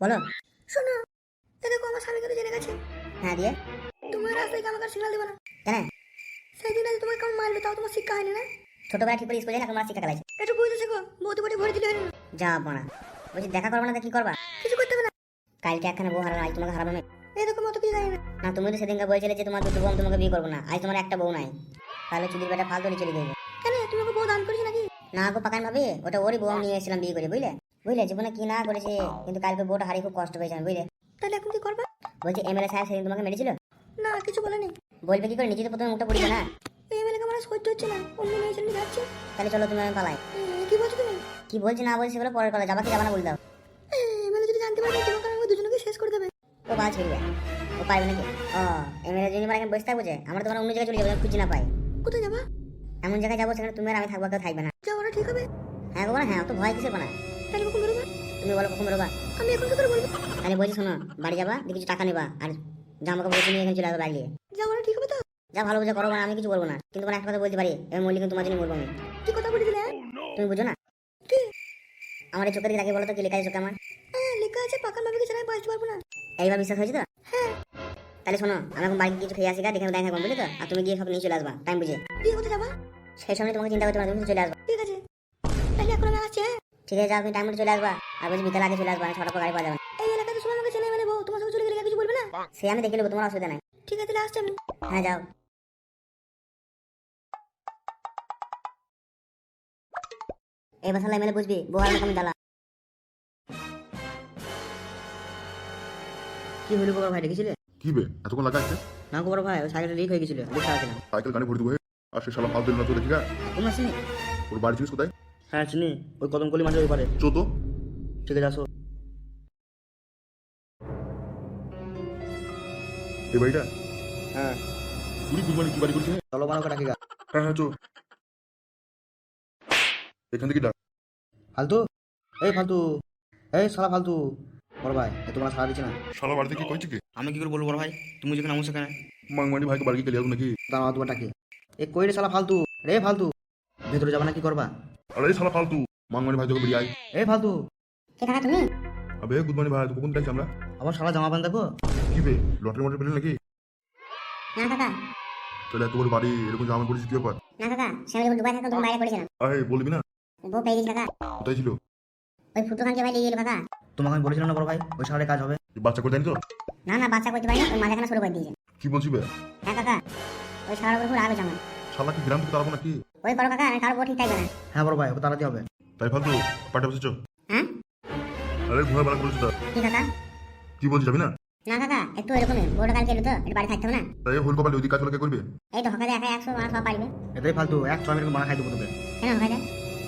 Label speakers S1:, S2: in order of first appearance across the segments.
S1: বলো।
S2: শোনো দেখো আমার স্বামী কিন্তু জেনে গেছে।
S1: হ্যাঁ দিয়ে?
S2: তোমার রাস্তায় আমাকে সিগন্যাল দেবে না।
S1: কেন
S2: সেই দিন আজ তোমাকে কেমন মারবে তাও তোমার শিক্ষা হয়নি না?
S1: ছোটবেলা ঠিক করে স্কুলে না তোমার শিক্ষা খেলাইছে।
S2: একটু বুঝতে শেখো বটে ভরে দিলে হয় না।
S1: বলছি দেখা করব না কি করবা?
S2: কিছু করতে হবে না।
S1: কালকে একখানে বউ হারানো আজ তোমাকে হারাবো না
S2: কিছু জানি না।
S1: না তুমি তো সেদিনকে বলছিলে যে তোমার দুটো বউ তোমাকে বিয়ে করব না। আজ তোমার একটা বউ নাই। তাহলে চুদির বেটা ফালতু চলে গেছে
S2: কেন? তুমি ওকে বউ দান করেছ নাকি?
S1: না গো পাকান ভাবে ওটা ওরই বউ নিয়ে এসেছিলাম বিয়ে করে বুঝলে? বুঝলে? জীবনে কি না করেছে কিন্তু কালকে বউটা হারিয়ে খুব কষ্ট পেয়েছে আমি, বুঝলে?
S2: তাহলে এখন কি করবা?
S1: বলছি এমএলএ সাহেব সেদিন তোমাকে মেরেছিল?
S2: না কিছু বলেনি।
S1: বলবে কি করে? নিজে তো প্রথমে মুখটা পড়িবে না।
S2: মেয়েকে আমার সহ্য হচ্ছে না অন্য মেয়ে ছেলে যাচ্ছে।
S1: তাহলে চলো তুমি আমি পালাই
S2: কি বলছো তুমি?
S1: কি বলছি না বলছি সেগুলো পরের কথা যাবা কি যাবা না বলে দাও।
S2: এমএলএ যদি জানতে পারে তোমাকে আমাকে দুজনকে শেষ করে দেবে।
S1: ও বাল ছেড়বে ও পারবে নাকি? ও এমএলএ জন্য মানে বসে থাকব যে? আমরা তোমার অন্য জায়গায় চলে যাব খুঁজে না পাই।
S2: কোথায় যাবা?
S1: এমন জায়গায় যাব সেখানে তুমি আর আমি থাকব কেউ থাকবে না।
S2: যাওয়াটা ঠিক হবে?
S1: হ্যাঁ না হ্যাঁ তো ভয় কিসের না
S2: তাহলে কখন বেরোবা?
S1: তুমি বলো কখন বেরোবা?
S2: আমি এখন কি করে বলব?
S1: তাহলে বলছি শোনো বাড়ি যাবা দিয়ে কিছু টাকা নেবা আর জামা কাপড় কিনে এখানে চলে আসবে বাড়ি
S2: যাওয়াটা ঠিক হবে তো?
S1: যা ভালো বুঝে করো আমি কিছু বলব না। কিন্তু মানে একটা কথা বলতে পারি এবার মল্লিক তোমার জন্য মরবো আমি।
S2: কি কথা বলে দিলে?
S1: তুমি বুঝো না? আমার এই চোখের দিকে তাকিয়ে বলো তো কি লেখা আছে আমার?
S2: হ্যাঁ লেখা আছে পাকা ছাড়া আমি বাঁচতে পারব না।
S1: এইবার বিশ্বাস হয়েছে তো?
S2: হ্যাঁ।
S1: তাহলে শোনো আমি এখন বাড়ি কিছু খেয়ে আসি গা দেখে দেখা থাকব বুঝলি তো? আর তুমি গিয়ে সব নিয়ে চলে আসবা টাইম বুঝে।
S2: বিয়ে কোথায় যাবা?
S1: সেই সময় তোমাকে চিন্তা করতে পারো তুমি চলে আসবা।
S2: ঠিক আছে
S1: যাও, তুমি টাইম চলে আসবা। আর বলছি বিকাল আগে চলে আসবা না ছটা পর গাড়ি পাওয়া যাবে
S2: এই এলাকাতে সবাই আমাকে চেনে মানে বউ তোমার সঙ্গে চলে গেলে কিছু বলবে না?
S1: সে আমি দেখে নেব তোমার অসুবিধা নাই।
S2: ঠিক আছে তাহলে আসছি আমি।
S1: হ্যাঁ যাও। এবার সালা বুঝবি বহার রকম দালা কি হলো গোবর ভাই দেখেছিলে
S3: কি বে এতক্ষণ লাগা আছে
S1: না গোবর ভাই ওই সাইকেলটা লিক হয়ে গেছিল বুঝতে পারছিলাম
S3: সাইকেল গাড়ি ভরে দেবো। আর সে শালা ফালতু না তো দেখি গা।
S1: কোন আসেনি
S3: ওর বাড়ি ছিলিস কোথায়?
S4: হ্যাঁ চিনি। ওই কদমকলি মাঠের ওই পারে
S3: চো তো
S4: ঠিক আছে আসো।
S3: এই বাড়িটা?
S4: হ্যাঁ।
S3: গুলমানি কি বাড়ি করছে
S4: চলো ডাকি গা।
S3: হ্যাঁ হ্যাঁ চো। এখান থেকে ডাক।
S4: ফালতু? এই ফালতু। এই শালা ফালতু। বড় ভাই এ তোমরা সারা দিচ্ছে না।
S3: শালা বাড়িতে কি কইছে কি?
S4: আমি কি করে বলব বড় ভাই? তুমি যেখানে আমার সেখানে।
S3: মাংমানি ভাইকে বাড়ি গেলে নাকি?
S4: দাঁড়াও তোমার ডাকি। এ কই রে শালা ফালতু? রে ফালতু। ভেতরে যাবা না কি করবা?
S3: আরে শালা ফালতু। মাংমানি ভাই তোকে বেরিয়ে আয়।
S4: এই ফালতু।
S1: কে কাকা তুমি?
S3: আবে গুডমানি ভাই তোকে কোন টাইম আমরা?
S4: আমার শালা জামা প্যান্ট দেখো।
S3: কি বে লটারি মটরি পেলেন নাকি?
S1: না কাকা।
S3: চলে এত বড় বাড়ি এরকম জামা পড়েছিস কি ব্যাপার?
S1: না কাকা সে যখন দুবাই থাকতাম তখন বাইরে পড়েছিলাম।
S3: আরে বলবি না?
S1: বউ পেয়ে গেছি কাকা।
S3: কোথায় ছিল?
S1: ওই ফুটো খানকে বাইরে গেল কাকা।
S4: তোমাকে আমি বলেছিলাম না বড় ভাই ওই শালারে কাজ হবে।
S3: বাচ্চা করে দেয়নি তো
S1: না না বাচ্চা করতে পারিনি ওই মাঝখানে শুরু করে দিয়েছে।
S3: কি বলছি বে?
S1: হ্যাঁ কাকা ওই সারার উপর রাগ হয়েছে আমার।
S3: শালা কি গ্রাম থেকে তারবো নাকি?
S1: ওই করো কাকা আমি কারও বউ ঠিক থাকবে না।
S4: হ্যাঁ বড় ভাই ওকে তাড়াতে হবে।
S3: তাই ফালতু পাটা বসেছো?
S1: হ্যাঁ?
S3: আরে ঘোরা বেড়া করেছ তা
S1: কি কাকা?
S3: কি বলছি যাবি না?
S1: না কাকা একটু এরকমই বউটা কালকে এলো তো একটু বাড়ি থাকতে না?
S3: তাই হল কপালে ওই কাজ কে করবে?
S1: এই তো হকাতে একা একশো মাস সব পারবে।
S4: এটাই ফালতু এক ছয় মিনিট বানা খাই দেবো তোকে।
S1: কেন হকাতে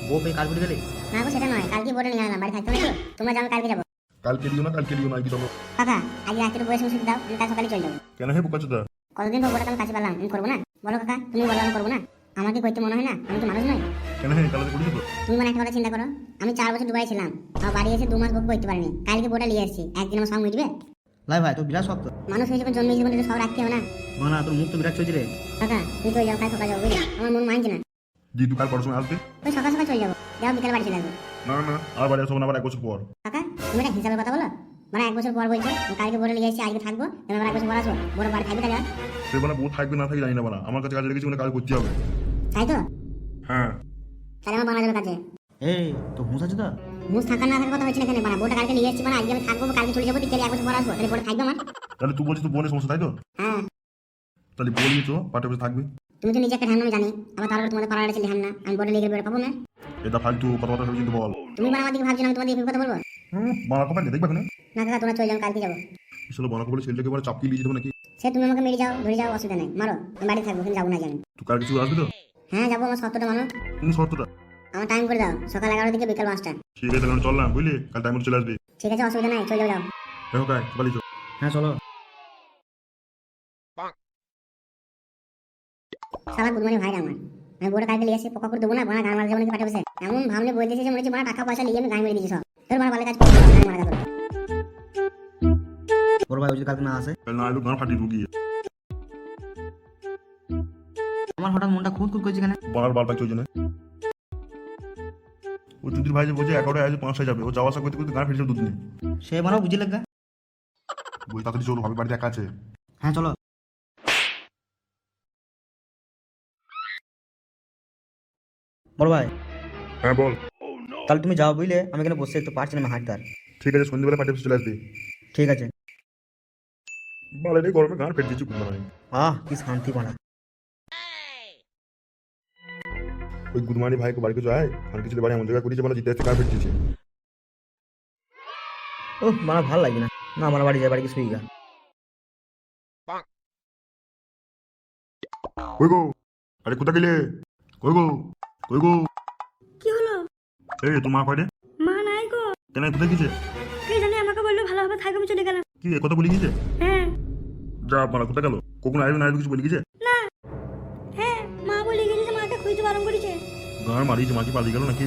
S4: বউ পেয়ে কাজ করে গেলে?
S1: না গো সেটা নয় কালকে বউটা নিয়ে আনলাম বাড়ি থাকতে না। তো? তোমরা যাও আমি কালকে যাব।
S3: কালকে দিও না কালকে দিও না কি তোমরা
S1: কাকা আজ রাত্রে বয়সে ওষুধ দাও আমি কাল সকালে চলে যাব।
S3: কেন হে বোকা চোদা
S1: কতদিন পর বউটা আমি কাছে পেলাম? আমি করব না? বলো কাকা তুমি বলো আমি করব না? আমাকে করতে মনে হয় না? আমি তো মানুষ নই।
S3: কেন হে? কালকে করেছ তো
S1: তুমি মানে একটা কথা চিন্তা করো। আমি চার বছর দুবাই ছিলাম। আমার বাড়ি এসে দু মাস বকু করতে পারিনি। কালকে বউটা নিয়ে এসেছি একদিন আমার সঙ্গ মিটবে?
S4: লাই ভাই তো বিরাট শক্ত।
S1: মানুষ হিসেবে জন্ম হিসেবে তো সব রাখতে হবে না?
S4: না তোর মুখ তো বিরাট চলছে রে।
S1: কাকা তুমি চলে যাও কাল সকালে যাব আমার মন মানছে না।
S3: জি তুই কাল সময় আসবে?
S1: ওই সকাল সকাল চলে যাব। যাও বিকেল বাড়ি চলে আসব।
S3: না না আর বাড়ি আসব না আবার এক বছর পর।
S1: কাকা তুমি একটা হিসাবের কথা বলো। মানে এক বছর পর বলছো কালকে বলে নিয়ে এসেছি আজকে থাকব আবার এক বছর পর আসব। বড় বাড়ি থাকবে তাহলে? আর?
S3: সে মানে বউ থাকবে না থাকবে জানি না বানা আমার কাছে কাজ রেখেছি মানে কাজ করতে হবে।
S1: তাই তো?
S3: হ্যাঁ।
S1: তাহলে আমার বাংলা যাবে কাজে
S4: এই তো হুঁশ আছে তো?
S1: মুখ থাকার না থাকার কথা এখানে মানে বউটা কালকে নিয়ে এসেছি মানে আজকে আমি থাকব কালকে চলে যাব বিকেলে এক বছর পর আসব তাহলে বড় থাকবে আমার।
S3: তাহলে তুই বলছিস তো বোনের সমস্যা তাই তো?
S1: হ্যাঁ।
S3: তাহলে বলি তো পাটে বসে থাকবে।
S1: তুমি তো নিজে একটা জানি আবার তারপরে তোমাদের পাড়ার ছেলে ধ্যান না আমি বলে লিখে বেরো পাবো না।
S3: এটা ফালতু কথা কথা কিন্তু বল।
S1: তুমি মানে আমার দিকে ভাবছ না তোমার কথা বলব?
S3: হুম বানা কথা দেখবে কেন
S1: না কাকা তোমরা চলে যাও কালকে যাব।
S3: আসলে বানা বলে ছেলেটাকে বলে চাপকি লিয়ে নাকি?
S1: সে তুমি আমাকে মেরে যাও ধরে যাও অসুবিধা নেই মারো আমি বাড়ি থাকব কিন্তু যাব না জানি
S3: তুই কাল কিছু আসবি তো?
S1: হ্যাঁ যাব আমার সত্যটা মানো
S3: কোন শর্তটা
S1: আমার টাইম করে দাও সকাল এগারো থেকে বিকাল পাঁচটা।
S3: ঠিক আছে তাহলে চললাম বুঝলি? কাল টাইম চলে আসবি।
S1: ঠিক আছে অসুবিধা নাই চলে যাও যাও।
S3: দেখো কাই বলি তো
S4: হ্যাঁ চলো।
S1: সারা গুড মর্নিং ভাই আমার। আমি বড় কাজে নিয়ে এসে পোকা করে দেবো না বোনা গান মারা যাব নাকি পাঠে বসে এমন ভাবলে বলতেছে যে মনে হচ্ছে বোনা টাকা পয়সা নিয়ে আমি গান মেরে দিয়েছি সব। তোর বোনা ভালো কাজ করব গান মারা যাব
S4: বড় ভাই ওই কালকে না আসে?
S3: কাল না এলো গান ফাটিয়ে ঢুকিয়ে।
S4: আমার হঠাৎ মনটা খুঁত খুঁত করছে কেন?
S3: বার বার পাই চলছে না ও চুদির ভাই যে বলছে এগারোটায় আজ পাঁচটায় যাবে। ও যাওয়া আসা করতে করতে গান ফিরছে দুদিনে।
S4: সে মানে বুঝি লাগবে?
S3: বই তাড়াতাড়ি চলো ভাবি বাড়িতে একা আছে।
S4: হ্যাঁ চলো। বড় ভাই।
S3: হ্যাঁ বল।
S4: তাহলে তুমি যাও বুঝলে আমি এখানে বসে একটু পারছি না আমি হাঁটতে
S3: ঠিক আছে সন্ধ্যেবেলা পাঠিয়ে চলে আসবি।
S4: ঠিক আছে।
S3: বালের গরমে গান ফেটে দিচ্ছি
S4: আহ কি শান্তি পাড়া
S3: ওই গুদমানি ভাইকে বাড়ি কিছু আয় আর কিছু বাড়ি এমন জায়গায় করেছে বলে জিতে আসতে গান ফেটে দিচ্ছে
S4: ও মানে ভালো লাগে না। না আমার বাড়ি যাই বাড়ি শুই গা
S3: কই গো? আরে কোথা গেলে? কই গো? কই গো?
S2: কি হলো?
S3: এই তোর মা কয়রে
S2: মা নাই গো।
S3: কেন কোথায় গেছে?
S2: কে জানি আমাকে বলল ভালোভাবে থাকবে আমি চলে গেলাম।
S3: কি কথা বলে গেছে
S2: হ্যাঁ।
S3: যা মারা কোথায় গেল? কখন আসবে না আসবে কিছু বলে গেছে
S2: না হ্যাঁ করেছে? গরম আর যে মাকে খুঁজতে করেছে
S3: গান মারিয়েছে মাকে পালিয়ে গেল নাকি?